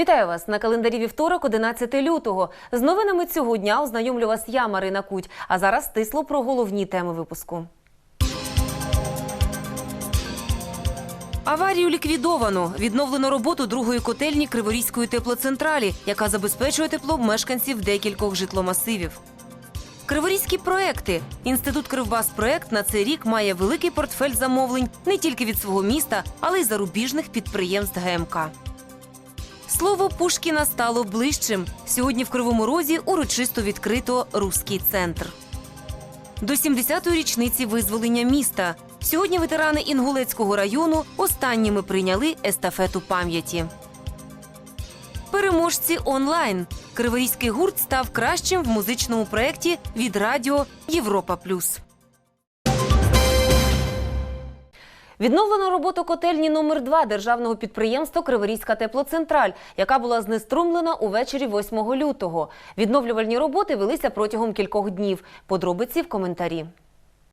Вітаю вас на календарі вівторок, 11 лютого. З новинами цього дня ознайомлю вас я, Марина Куть. А зараз стисло про головні теми випуску. Аварію ліквідовано. Відновлено роботу другої котельні Криворізької теплоцентралі, яка забезпечує тепло мешканців декількох житломасивів. Криворізькі проекти. Інститут Кривбаспроект на цей рік має великий портфель замовлень не тільки від свого міста, але й зарубіжних підприємств ГМК. Слово Пушкіна стало ближчим. Сьогодні в Кривому Розі урочисто відкрито Руський центр. До 70-ї річниці визволення міста. Сьогодні ветерани Інгулецького району останніми прийняли естафету пам'яті. Переможці онлайн. Криворізький гурт став кращим в музичному проєкті від радіо Європа Плюс. Відновлено роботу котельні номер 2 державного підприємства Криворізька теплоцентраль, яка була знеструмлена увечері 8 лютого. Відновлювальні роботи велися протягом кількох днів. Подробиці в коментарі.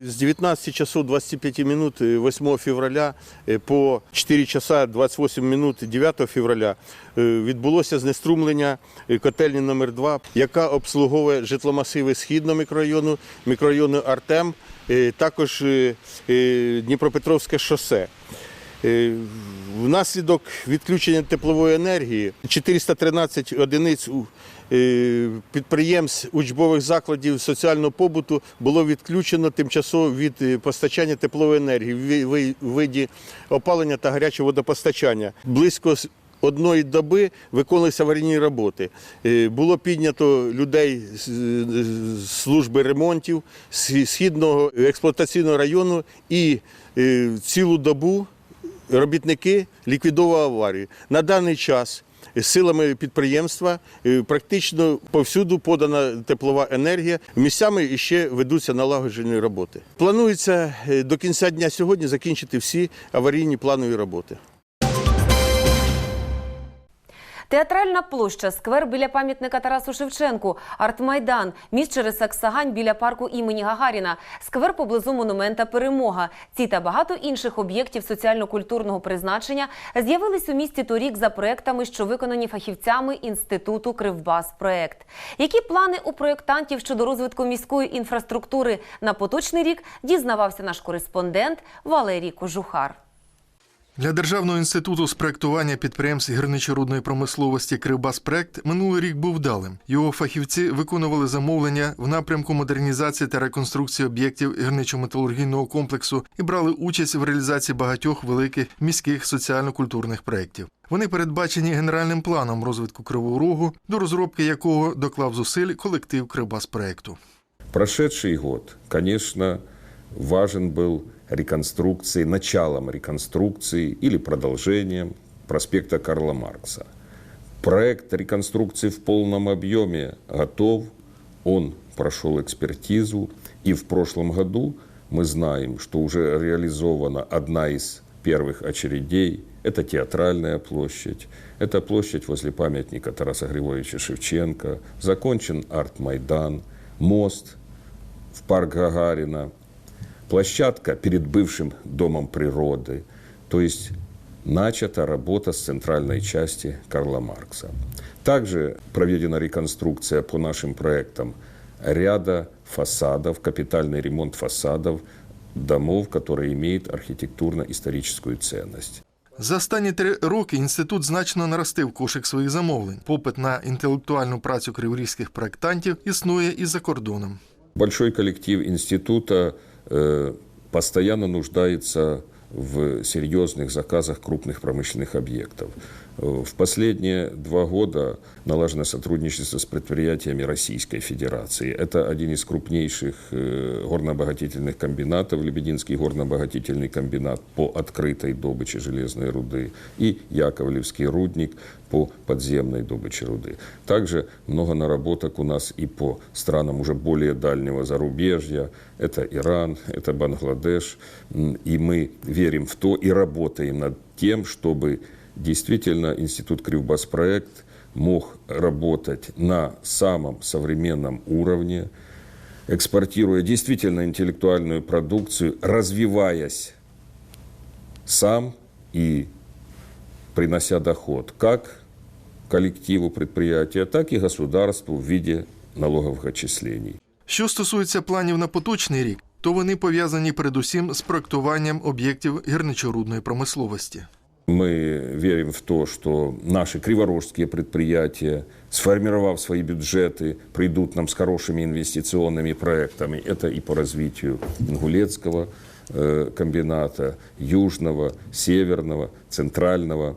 С 19 часов 25 минут э, 8 февраля э, по 4 часа 28 минут 9 февраля е, відбулося знеструмлення е, котельні номер 2 яка обслуговує житломасиви східного мікрорайону, мікрорайону Артем, е, також е, е, Дніпропетровське шосе. Е, Внаслідок відключення теплової енергії 413 одиниць е, підприємств учбових закладів соціального побуту було відключено тимчасово від е, постачання теплової енергії в ви- ви- виді опалення та гарячого водопостачання. Близько одної доби виконувалися аварійні роботи. Е, Було піднято людей з е, служби ремонтів східного експлуатаційного району і е, цілу добу робітники ліквідували аварію. На даний час силами підприємства е, практично повсюду подана теплова енергія. Місцями ще ведуться налагоджені роботи. Планується е, до кінця дня сьогодні закінчити всі аварійні планові роботи. Театральна площа, сквер біля пам'ятника Тарасу Шевченку, Артмайдан, міст через Саксагань біля парку імені Гагаріна, сквер поблизу монумента Перемога. Ці та багато інших об'єктів соціально-культурного призначення з'явились у місті торік за проектами, що виконані фахівцями інституту Кривбаспроект. Які плани у проєктантів щодо розвитку міської інфраструктури на поточний рік дізнавався наш кореспондент Валерій Кожухар. Для Державного інституту з проектування підприємств гірничорудної промисловості Кривбаспроект минулий рік був вдалим. Його фахівці виконували замовлення в напрямку модернізації та реконструкції об'єктів гірничо-металургійного комплексу і брали участь в реалізації багатьох великих міських соціально-культурних проєктів. Вони передбачені генеральним планом розвитку Кривого Рогу, до розробки якого доклав зусиль колектив Кривбаспроекту. Прошедший год, конечно, важен был реконструкцией, началом реконструкции или продолжением проспекта Карла Маркса. Проект реконструкции в полном объеме готов, он прошел экспертизу, и в прошлом году мы знаем, что уже реализована одна из первых очередей. Это театральная площадь, это площадь возле памятника Тараса Григорьевича Шевченко, закончен арт-майдан, мост в парк Гагарина, площадка перед бывшим Домом природы. То есть начата работа с центральной части Карла Маркса. Также проведена реконструкция по нашим проектам ряда фасадов, капитальный ремонт фасадов домов, которые имеют архитектурно-историческую ценность. За останні три роки інститут значно наростив кошик своїх замовлень. Попит на інтелектуальну працю криворізьких проєктантів існує і за кордоном. Большой коллектив института э, постоянно нуждается в серьезных заказах крупных промышленных объектов. Э, В последние два года налажено сотрудничество с предприятиями Российской Федерации. Это один из крупнейших э, горнообогатительных комбинатов, Лебединский горнообогатительный комбинат по открытой добыче железной руды и Яковлевский рудник По подземной добыче руды. Также много наработок у нас и по странам уже более дальнего зарубежья. Это Иран, это Бангладеш. И мы верим в то и работаем над тем, чтобы действительно Институт Кривбаспроект мог работать на самом современном уровне, экспортируя действительно интеллектуальную продукцию, развиваясь сам и принося доход как коллективу предприятия, так и государству в виде налоговых отчислений. Що стосується планів на поточний рік, то вони пов'язані передусім з проектуванням об'єктів гірничорудної промисловості. Мы верим в то, что наши криворожские предприятия, сформировав свои бюджеты, придут нам с хорошими инвестиционными проектами. Это и по развитию Ингулецкого э, комбината, Южного, Северного, Центрального.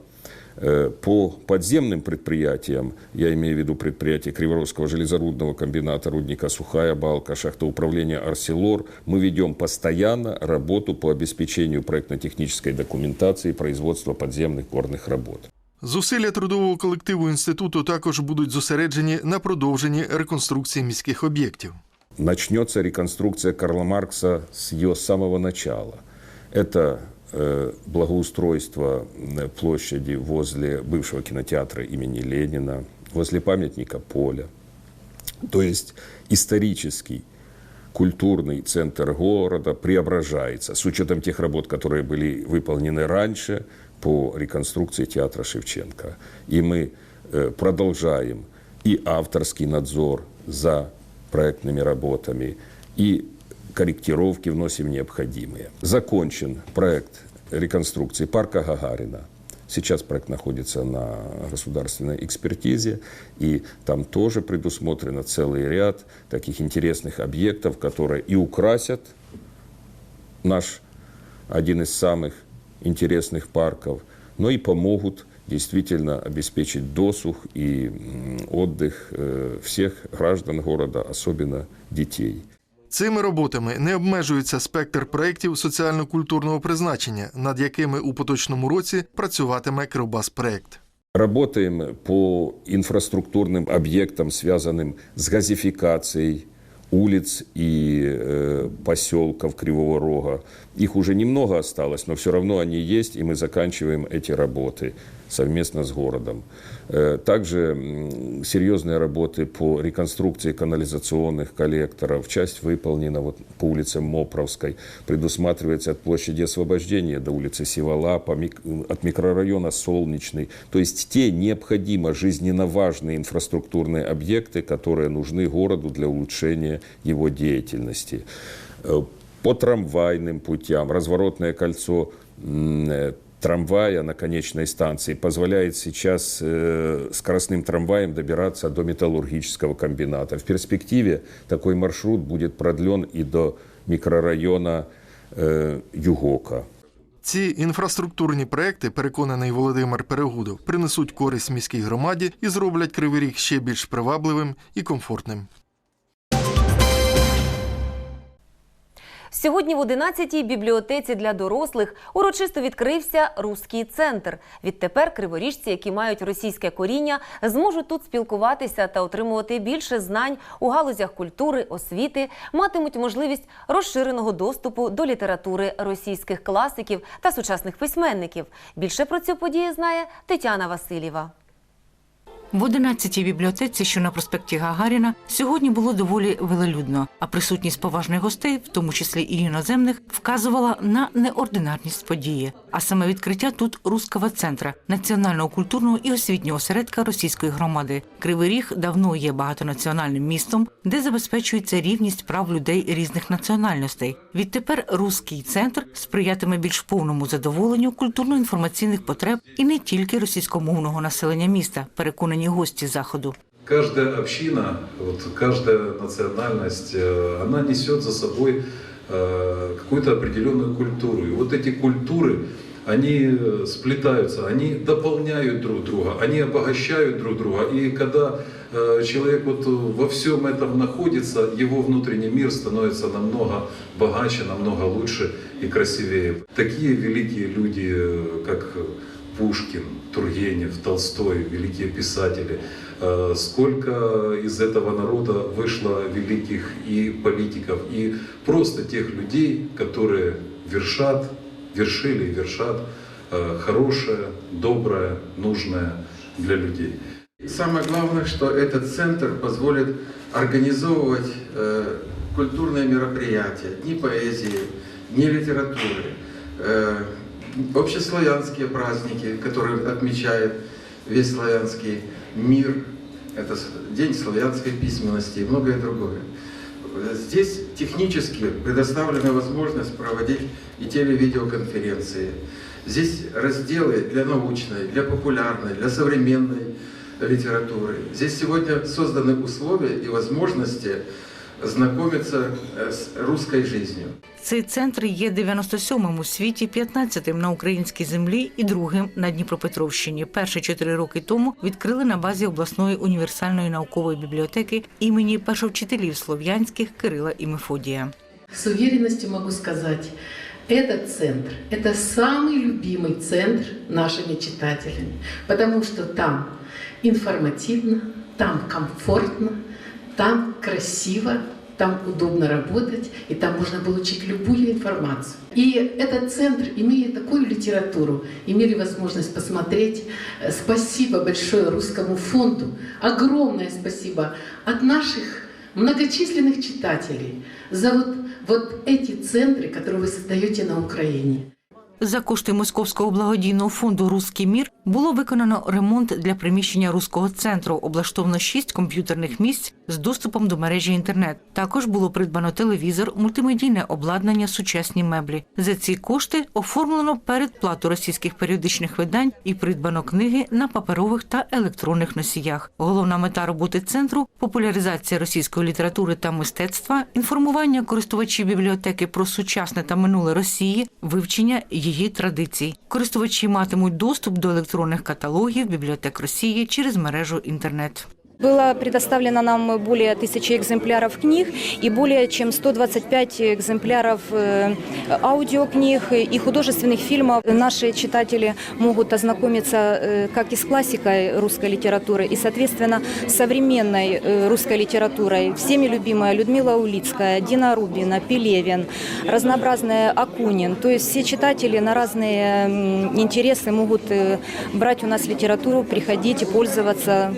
Э, По подземным предприятиям, я имею в виду предприятия Криворожского железорудного комбината, рудника «Сухая балка», шахтоуправления «Арселор», мы ведем постоянно работу по обеспечению проектно-технической документации производства подземных горных работ. Зусилля трудового колективу інституту також будуть зосереджені на продовженні реконструкції міських об'єктів. Начнется реконструкция Карла Маркса с ее самого начала. Это э, благоустройство э, площади возле бывшего кинотеатра имени Ленина, возле памятника Поля. То есть исторический культурный центр города преображается с учетом тех работ, которые были выполнены раньше по реконструкции театра Шевченко. И мы э, продолжаем и авторский надзор за проектными работами, и корректировки вносим необходимые. Закончен проект реконструкции парка Гагарина. Сейчас проект находится на государственной экспертизе, и там тоже предусмотрено целый ряд таких интересных объектов, которые и украсят наш один из самых интересных парков, но и помогут действительно обеспечить досуг и отдых э, всех граждан города, особенно детей. Цими роботами не обмежується спектр проєктів соціально-культурного призначення, над якими у поточному році працюватиме Кривбас проєкт. Работаем по инфраструктурным объектам, связанным с газификацией улиц и э, поселков Кривого Рога. Их уже немного осталось, но все равно они есть, и мы заканчиваем эти работы Совместно с городом. Э, также серьезные работы по реконструкции канализационных коллекторов. Часть выполнена вот по улице Мопровской. Предусматривается от площади Освобождения до улицы мик- от микрорайона Солнечный. То есть те необходимо жизненно важные инфраструктурные объекты, которые нужны городу для улучшения его деятельности. Э, По трамвайным путям разворотное кольцо э, трамвая на конечной станции позволяет сейчас э, скоростным трамваем добираться до металлургического комбината. В перспективе такой маршрут будет продлен и до микрорайона э, Югока. Ці інфраструктурні проекти, переконаний Володимир Перегудов, принесуть користь міській громаді і зроблять Кривий Ріг ще більш привабливим і комфортним. Сьогодні в 11-й бібліотеці для дорослих урочисто відкрився Руський центр. Відтепер криворіжці, які мають російське коріння, зможуть тут спілкуватися та отримувати більше знань у галузях культури, освіти, матимуть можливість розширеного доступу до літератури російських класиків та сучасних письменників. Більше про цю подію знає Тетяна Васильєва. В 11-й бібліотеці, що на проспекті Гагаріна, сьогодні було доволі велелюдно, а присутність поважних гостей, в тому числі і іноземних, вказувала на неординарність події. А саме відкриття тут Руского центра національного культурного і освітнього осередка російської громади. Кривий Ріг давно є багатонаціональним містом, де забезпечується рівність прав людей різних національностей. Відтепер Руський центр сприятиме більш повному задоволенню культурно-інформаційних потреб і не тільки російськомовного населення міста, переконані гості заходу. Каждая община, вот, каждая национальность, э, она несет за собой э, какую-то определенную культуру. И вот эти культуры, они э, сплетаются, они дополняют друг друга, они обогащают друг друга. И когда э, человек вот во всем этом находится, его внутренний мир становится намного богаче, намного лучше и красивее. Такие великие люди, э, как Пушкин, Тургенев, Толстой, великие писатели. Э, Сколько из этого народа вышло великих и политиков, и просто тех людей, которые вершат, вершили и вершат э, хорошее, доброе, нужное для людей. Самое главное, что этот центр позволит организовывать э, культурные мероприятия, дни поэзии, дни литературы, общеславянские праздники, которые отмечает весь славянский мир, это День славянской письменности и многое другое. Здесь технически предоставлена возможность проводить и телевидеоконференции. Здесь разделы для научной, для популярной, для современной литературы. Здесь сегодня созданы условия и возможности знакомиться э, с русской жизнью. Цей центр є 97-м у світі, 15-тим на українській землі і другим на Дніпропетровщині. Перші чотири роки тому відкрили на базі обласної універсальної наукової бібліотеки імені першовчителів слов'янських Кирила і Мефодія. С уверенностью могу сказать, этот центр – это самый любимый центр нашими читателями, потому что там информативно, там комфортно, там красиво, там удобно работать, и там можно получить любую информацию. И этот центр, имея такую литературу, имели возможность посмотреть. Э, Спасибо большое русскому фонду, огромное спасибо от наших многочисленных читателей за вот, вот эти центры, которые вы создаете на Украине. За кошти Московського благодійного фонду Руський мір було виконано ремонт для приміщення руського центру. Облаштовано шість комп'ютерних місць з доступом до мережі інтернет. Також було придбано телевізор, мультимедійне обладнання, сучасні меблі. За ці кошти оформлено передплату російських періодичних видань і придбано книги на паперових та електронних носіях. Головна мета роботи центру популяризація російської літератури та мистецтва, інформування користувачів бібліотеки про сучасне та минуле Росії, вивчення її традицій. Користувачі матимуть доступ до електронних каталогів бібліотек Росії через мережу інтернет. Было предоставлено нам более тысячи экземпляров книг и более чем 125 экземпляров э, аудиокниг и художественных фильмов. Наши читатели могут ознакомиться э, как и с классикой русской литературы, и, соответственно, современной э, русской литературой. Всеми любимая Людмила Улицкая, Дина Рубина, Пелевин, разнообразная Акунин. То есть все читатели на разные интересы могут брать у нас литературу, приходить и пользоваться.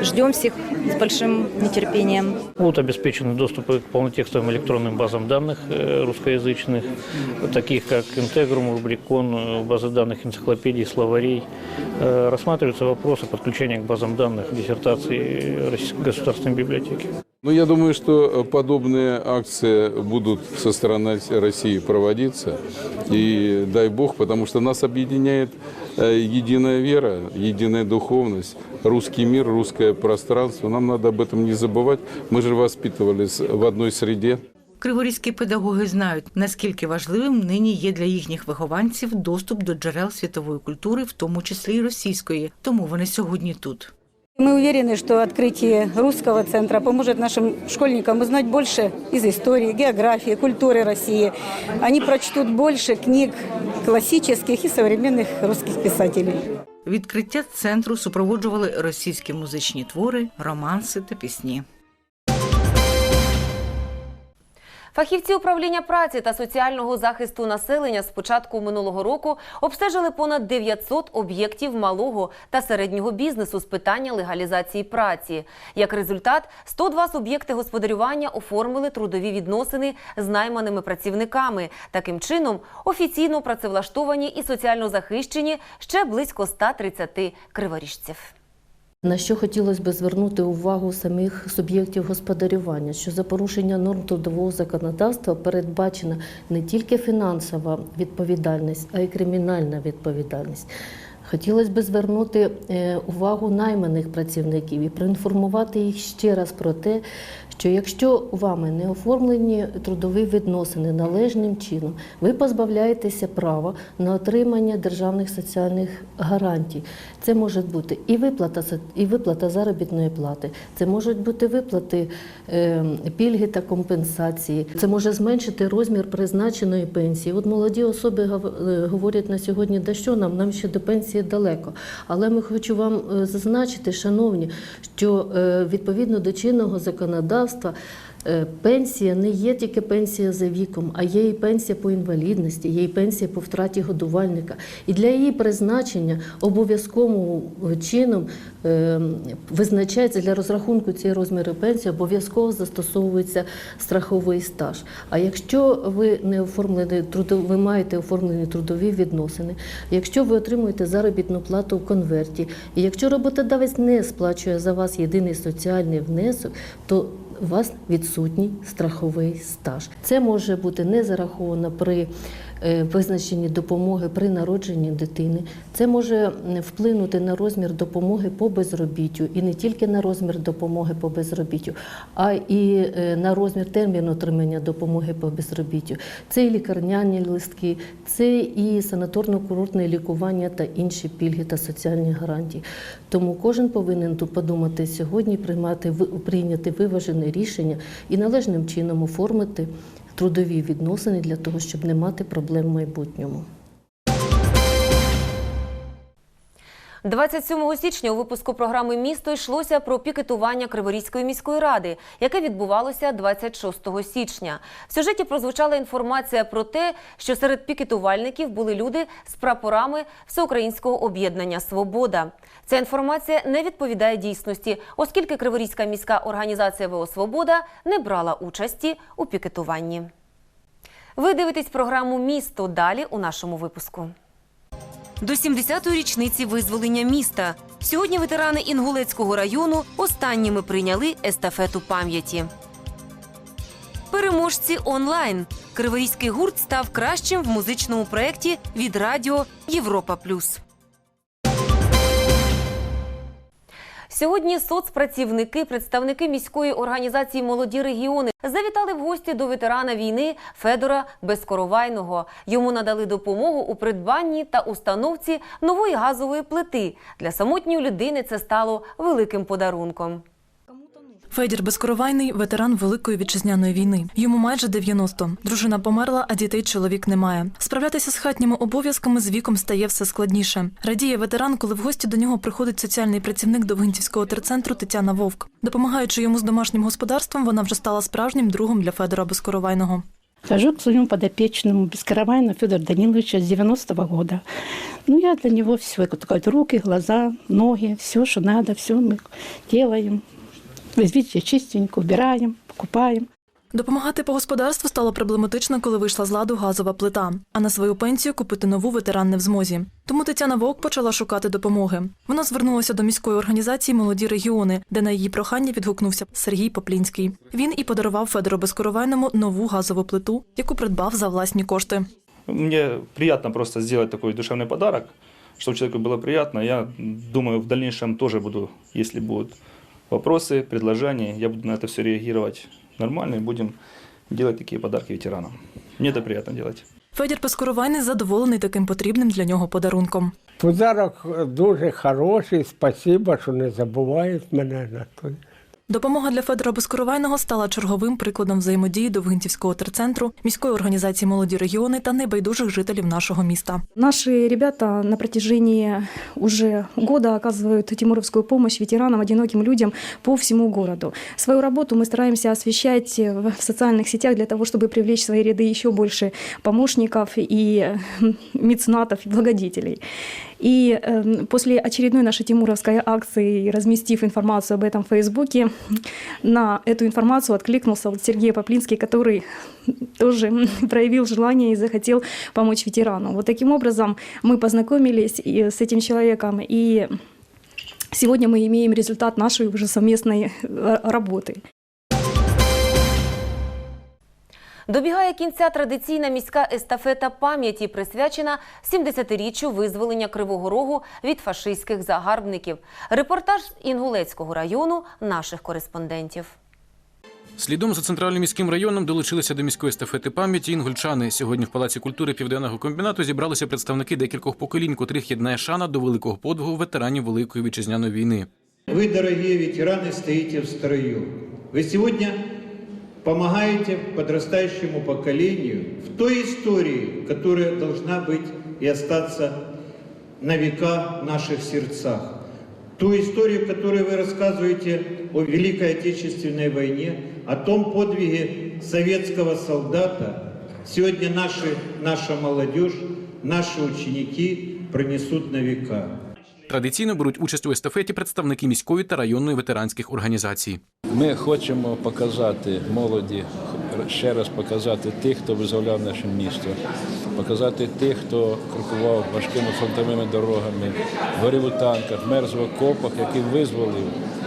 Ждем всех с большим нетерпением. Будут обеспечены доступы к полнотекстовым электронным базам данных э, русскоязычных, таких как Интегрум, Рубрикон, э, базы данных энциклопедий, словарей. Э, Рассматриваются вопросы подключения к базам данных диссертации Российской государственной библиотеки. Ну, я думаю, что подобные акции будут со стороны России проводиться. И дай бог, потому что нас объединяет единая вера, единая духовность, русский мир, русское пространство. Нам надо об этом не забывать. Мы же воспитывались в одной среде. Криворізькі педагоги знають, наскільки важливим нині є для їхніх вихованців доступ до джерел світової культури, в тому числі й російської. Тому вони сьогодні тут. Мы уверены, что открытие русского центра поможет нашим школьникам узнать больше из истории, географии, культуры России. Они прочтут больше книг классических и современных русских писателей. Відкриття центру супроводжували російські музичні твори, романси та пісні. Фахівці управління праці та соціального захисту населення з початку минулого року обстежили понад 900 об'єктів малого та середнього бізнесу з питання легалізації праці. Як результат, 102 суб'єкти господарювання оформили трудові відносини з найманими працівниками. Таким чином, офіційно працевлаштовані і соціально захищені ще близько 130 криворіжців. На що хотілося б звернути увагу самих суб'єктів господарювання, що за порушення норм трудового законодавства передбачена не тільки фінансова відповідальність, а й кримінальна відповідальність. Хотілося б звернути е, увагу найманих працівників і проінформувати їх ще раз про те, що якщо вами не оформлені трудові відносини належним чином, ви позбавляєтеся права на отримання державних соціальних гарантій. Це може бути і виплата і виплата заробітної плати, це можуть бути виплати е, пільги та компенсації. Це може зменшити розмір призначеної пенсії. От молоді особи е, говорять на сьогодні, да що нам, нам ще до пенсії далеко. Але ми хочу вам е, зазначити, шановні, що е, відповідно до чинного законодавства. Е, пенсія не є тільки пенсія за віком, а є і пенсія по інвалідності, є і пенсія по втраті годувальника. І для її призначення обов'язковим чином е, визначається для розрахунку цієї розміру пенсії, обов'язково застосовується страховий стаж. А якщо ви не оформлені ви маєте оформлені трудові відносини, якщо ви отримуєте заробітну плату в конверті, і якщо роботодавець не сплачує за вас єдиний соціальний внесок, то у вас відсутній страховий стаж. Це може бути не зараховано при е, визначенні допомоги при народженні дитини. Це може вплинути на розмір допомоги по безробіттю і не тільки на розмір допомоги по безробіттю, а і е, на розмір терміну отримання допомоги по безробіттю. Це і лікарняні листки, це і санаторно-курортне лікування та інші пільги та соціальні гарантії. Тому кожен повинен тут подумати сьогодні, приймати прийняти виважене рішення і належним чином оформити трудові відносини для того, щоб не мати проблем в майбутньому. 27 січня у випуску програми Місто йшлося про пікетування Криворізької міської ради, яке відбувалося 26 січня. В сюжеті прозвучала інформація про те, що серед пікетувальників були люди з прапорами Всеукраїнського об'єднання Свобода. Ця інформація не відповідає дійсності, оскільки Криворізька міська організація ВО Свобода не брала участі у пікетуванні. Ви дивитесь програму Місто далі у нашому випуску. До 70-ї річниці визволення міста. Сьогодні ветерани Інгулецького району останніми прийняли естафету пам'яті. Переможці онлайн. Криворізький гурт став кращим в музичному проєкті від радіо Європа Плюс. Сьогодні соцпрацівники, представники міської організації Молоді регіони завітали в гості до ветерана війни Федора Безкоровайного. Йому надали допомогу у придбанні та установці нової газової плити. Для самотньої людини це стало великим подарунком. Федір Безкоровайний ветеран Великої вітчизняної війни. Йому майже 90. Дружина померла, а дітей чоловік не має. Справлятися з хатніми обов'язками з віком стає все складніше. Радіє ветеран, коли в гості до нього приходить соціальний працівник Довгинцівського терцентру Тетяна Вовк. Допомагаючи йому з домашнім господарством, вона вже стала справжнім другом для Федора Безкоровайного. Хожу к своему подопечному Бескаравайну Федора Даниловича с 90-го года. Ну, я для него все, как руки, глаза, ноги, все, что надо, все мы делаем Вы видите, чистенько убираем, покупаем. Допомагати по господарству стало проблематично, коли вийшла з ладу газова плита. А на свою пенсію купити нову ветеран не в змозі. Тому Тетяна Вовк почала шукати допомоги. Вона звернулася до міської організації Молоді регіони, де на її прохання відгукнувся Сергій Поплінський. Він і подарував Федору Безкоровайному нову газову плиту, яку придбав за власні кошти. Мне приятно просто сделать такой душевный подарок, чтобы человеку было приятно. Я думаю, в дальнейшем тоже буду, если будут вопросы, предложения, я буду на это все реагировать нормально и будем делать такие подарки ветеранам. Мне это приятно делать. Федір Безкоровайний задоволений таким потрібним для нього подарунком. Подарок дуже хороший, спасибо, що не забувають мене на той. Допомога для Федора Безкоровайного стала черговим прикладом взаємодії Довгинцівського терцентру, міської організації Молоді регіони та небайдужих жителів нашого міста. Наши ребята на протяжении уже года оказывают тимуровскую помощь ветеранам, одиноким людям по всему городу. Свою работу мы стараемся освещать в в социальных сетях для того, чтобы привлечь в свои ряды еще больше помощников и э, меценатов, и благодетелей. И э, после очередной нашей тимуровской акции, разместив информацию об этом в Фейсбуке, на эту информацию откликнулся вот Сергей Поплинский, который тоже проявил желание и захотел помочь ветерану. Вот таким образом мы познакомились и с этим человеком, и сегодня мы имеем результат нашей уже совместной э, работы. Добігає кінця традиційна міська естафета пам'яті, присвячена 70-річчю визволення Кривого Рогу від фашистських загарбників. Репортаж з Інгулецького району наших кореспондентів. Слідом за центральним міським районом долучилися до міської естафети пам'яті інгульчани. Сьогодні в Палаці культури Південного комбінату зібралися представники декількох поколінь, котрих єднає шана до великого подвигу ветеранів Великої вітчизняної війни. Вы, дорогие ветераны, стоите в строю. Вы сегодня помогаете подрастающему поколению в той истории, которая должна быть и остаться на века в наших сердцах. Ту историю, которую вы рассказываете о Великой Отечественной войне, о том подвиге советского солдата сегодня наши, наша молодежь, наши ученики пронесут на века. Традиційно беруть участь у естафеті представники міської та районної ветеранських організацій. Ми хочемо показати молоді, ще раз показати тих, хто визволяв наше місто, показати тих, хто крокував важкими фронтовими дорогами, горів у танках, мерз в окопах, який визволив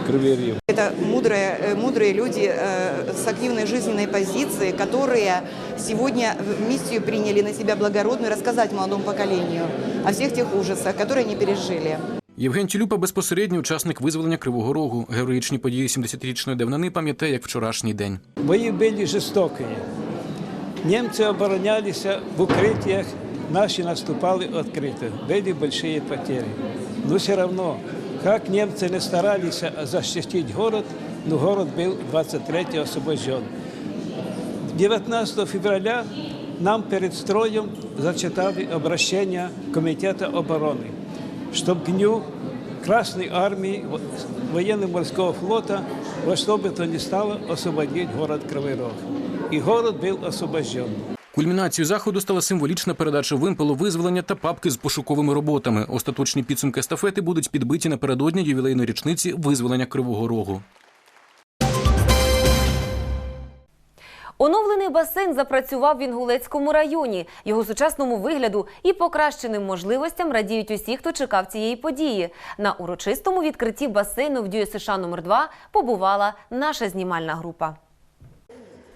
Кривий Ріг. Это мудрые, э, мудрые люди э, с активной жизненной позицией, которые сегодня в миссию приняли на себя благородную рассказать молодому поколению о всех тех ужасах, которые они пережили. Євген Тілюпа безпосередній учасник визволення Кривого Рогу. Героїчні події 70-річної давнини пам'ятає як вчорашній день. Бои были жестокие. Немцы оборонялись в укрытиях, наши наступали открыто. Были большие потери. Но все равно, как немцы не старались защитить город, но город был 23 освобожден. 19 февраля нам перед строем зачитали обращение Комитета обороны, чтобы к дню Красной армии военно-морского флота во что бы то ни стало освободить город Кривой Рог. И город был освобожден. Кульмінацією заходу стала символічна передача вимпелу визволення та папки з пошуковими роботами. Остаточні підсумки естафети будуть підбиті напередодні ювілейної річниці визволення Кривого Рогу. Оновлений басейн запрацював в Інгулецькому районі. Його сучасному вигляду і покращеним можливостям радіють усі, хто чекав цієї події. На урочистому відкритті басейну в Дює США номер 2 побувала наша знімальна група.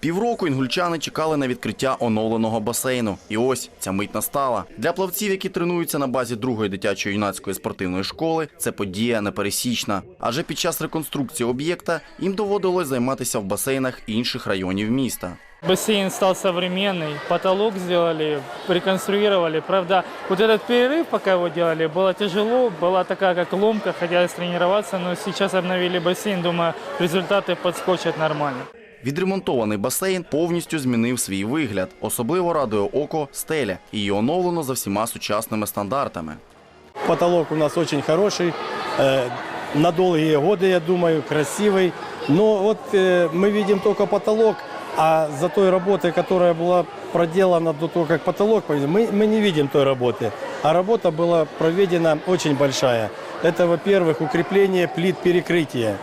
Півроку інгульчани чекали на відкриття оновленого басейну. І ось ця мить настала. Для плавців, які тренуються на базі другої дитячої юнацької спортивної школи, це подія непересічна. Адже під час реконструкції об'єкта їм доводилось займатися в басейнах інших районів міста. Бассейн стал современный, потолок сделали, реконструировали. Правда, вот этот перерыв, пока его делали, было тяжело, была такая как ломка, хотелось тренироваться, но сейчас обновили бассейн, думаю, результаты подскочат нормально. Відремонтований басейн повністю змінив свій вигляд. Особливо радує око стеля. Її оновлено за всіма сучасними стандартами. Потолок у нас очень хороший, э, на долгие годы, я думаю, красивый. Но вот э, мы видим только потолок, а за той работой, которая была проделана до того, как потолок, повесили, мы, мы не видим той работы. А работа была проведена очень большая. Это, во-первых, укрепление плит перекрытия.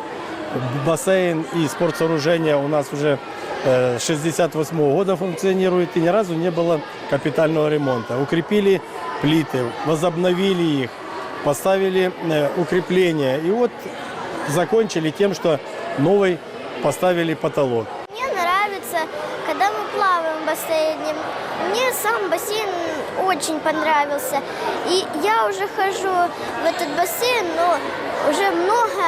Бассейн и спортсооружение у нас уже э, 68 года функционирует, и ни разу не было капитального ремонта. Укрепили плиты, возобновили их, поставили укрепления. И вот закончили тем, что новый поставили потолок. Мне нравится, когда мы плаваем в бассейне. Мне сам бассейн очень понравился. И я уже хожу в этот бассейн, но уже много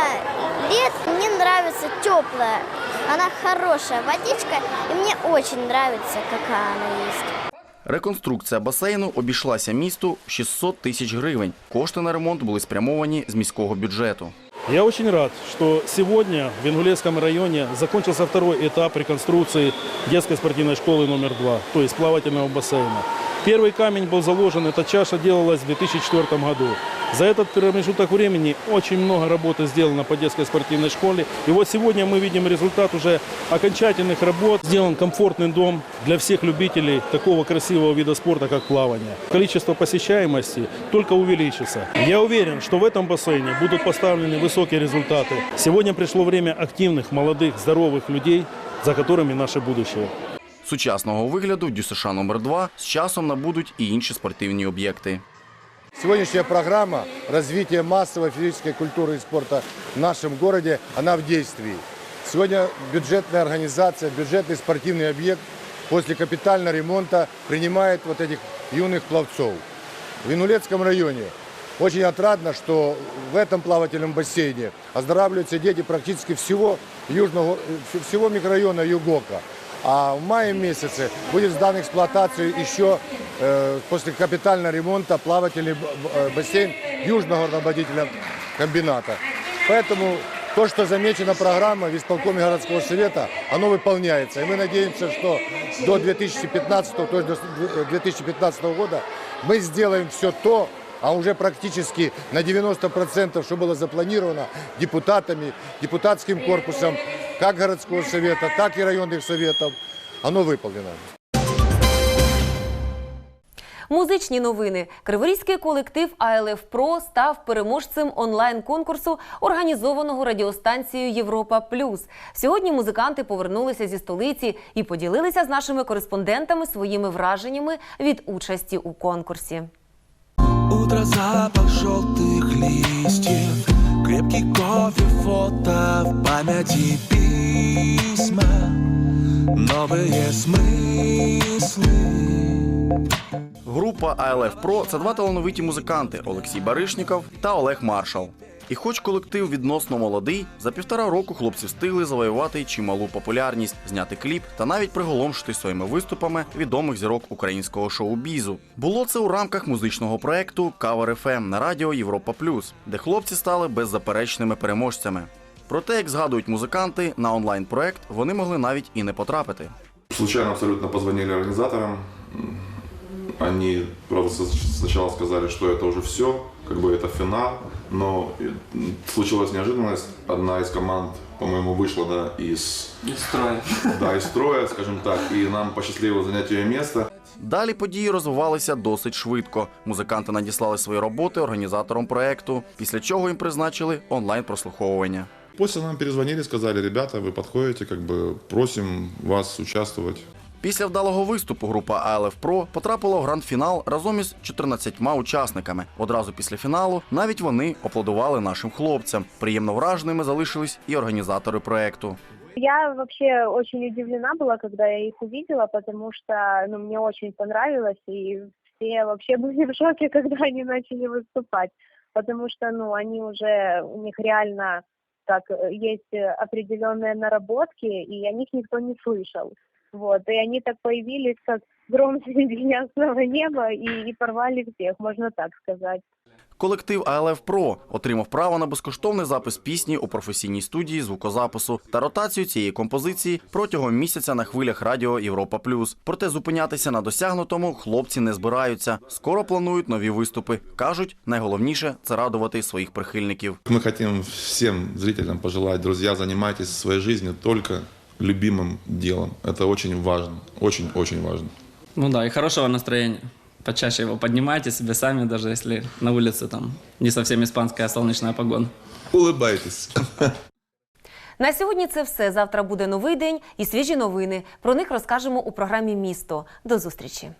лет. Мне нравится теплая. Она хорошая водичка, и мне очень нравится, какая она есть. Реконструкція басейну обійшлася місту в 600 тисяч гривень. Кошти на ремонт були спрямовані з міського бюджету. Я очень рад, что сегодня в Ингулецком районе закончился второй этап реконструкции детской спортивной школы номер два, то есть плавательного бассейна. Первый камень был заложен, эта чаша делалась в 2004 году. За этот промежуток времени очень много работы сделано по детской спортивной школе. И вот сегодня мы видим результат уже окончательных работ. Сделан комфортный дом для всех любителей такого красивого вида спорта, как плавание. Количество посещаемости только увеличится. Я уверен, что в этом бассейне будут поставлены высокие результаты. Сегодня пришло время активных, молодых, здоровых людей, за которыми наше будущее. Сучасного вигляду в ДЮСШ номер 2 з часом набудуть і інші спортивні об'єкти. Сегодняшняя программа развития массовой физической культуры и спорта в нашем городе, она в действии. Сегодня бюджетная организация, бюджетный спортивный объект после капитального ремонта принимает вот этих юных пловцов. В Инулецком районе очень отрадно, что в этом плавательном бассейне оздоравливаются дети практически всего, южного, всего микрорайона Югока. А в мае месяце будет сдан эксплуатацию еще э, после капитального ремонта плавательный э, бассейн Южного горнодобывательного комбината. Поэтому то, что замечено программа в исполкоме городского совета, оно выполняется. И мы надеемся, что до 2015, то есть до 2015 года мы сделаем все то, а уже практически на 90%, что было запланировано депутатами, депутатским корпусом, как городского совета, так и районных советов, оно выполнено. Музичні новини. Криворізький колектив АЛФ Про став переможцем онлайн-конкурсу, організованого радіостанцією Європа Плюс. Сьогодні музиканти повернулися зі столиці і поділилися з нашими кореспондентами своїми враженнями від участі у конкурсі. Утро, запах желтых листьев Крепкий кофе, фото в памяти письма Новые смыслы Група АЛФ Про це два талановиті музиканти Олексій Баришніков та Олег Маршал. І хоч колектив відносно молодий, за півтора року хлопці встигли завоювати чималу популярність, зняти кліп та навіть приголомшити своїми виступами відомих зірок українського шоу-бізу. Було це у рамках музичного проекту Cover FM на радіо Європа Плюс, де хлопці стали беззаперечними переможцями. Проте, як згадують музиканти, на онлайн-проект вони могли навіть і не потрапити. Случайно абсолютно позвонили организаторам. М, Они, правда, с- сначала сказали, что это уже все, как бы это финал, но э, м, случилась неожиданность. Одна из команд, по-моему, вышла да, из, Из строя. да, из строя, скажем так, и нам посчастливилось занять ее место. Далі події розвивалися досить швидко. Музиканти надіслали свої роботи організаторам проекту, після чого їм призначили онлайн прослуховування. После нам перезвонили, сказали, ребята, вы подходите, как бы просим вас участвовать. Після вдалого виступу група АЛФ Про потрапила в гранд-фінал разом із 14 учасниками. Одразу після фіналу навіть вони аплодували нашим хлопцям. Приємно враженими залишились і організатори проекту. Я вообще очень удивлена была, когда я их увидела, потому что ну, мне очень понравилось, и все вообще были в шоке, когда они начали выступать, потому что ну, они уже, у них реально так, э, есть э, определенные наработки, и о них никто не слышал. Вот, и они так появились, как гром среди ясного неба, и, и порвали всех, можно так сказать. Колектив АЛФ Про отримав право на безкоштовний запис пісні у професійній студії звукозапису та ротацію цієї композиції протягом місяця на хвилях радіо Європа Плюс. Проте зупинятися на досягнутому хлопці не збираються. Скоро планують нові виступи. кажуть, найголовніше це радувати своїх прихильників. Мы хотим всем зрителям пожелать, друзья, занимайтесь своей жизнью только любимым делом. Это очень важно, очень-очень важно. Ну да, и хорошего настроения. Почаще его поднимайте себе сами, даже если на улице там не совсем испанская солнечная погода. Улыбайтесь. На сьогодні це все. Завтра буде новий день і свіжі новини. Про них розкажемо у програмі Місто. До зустрічі.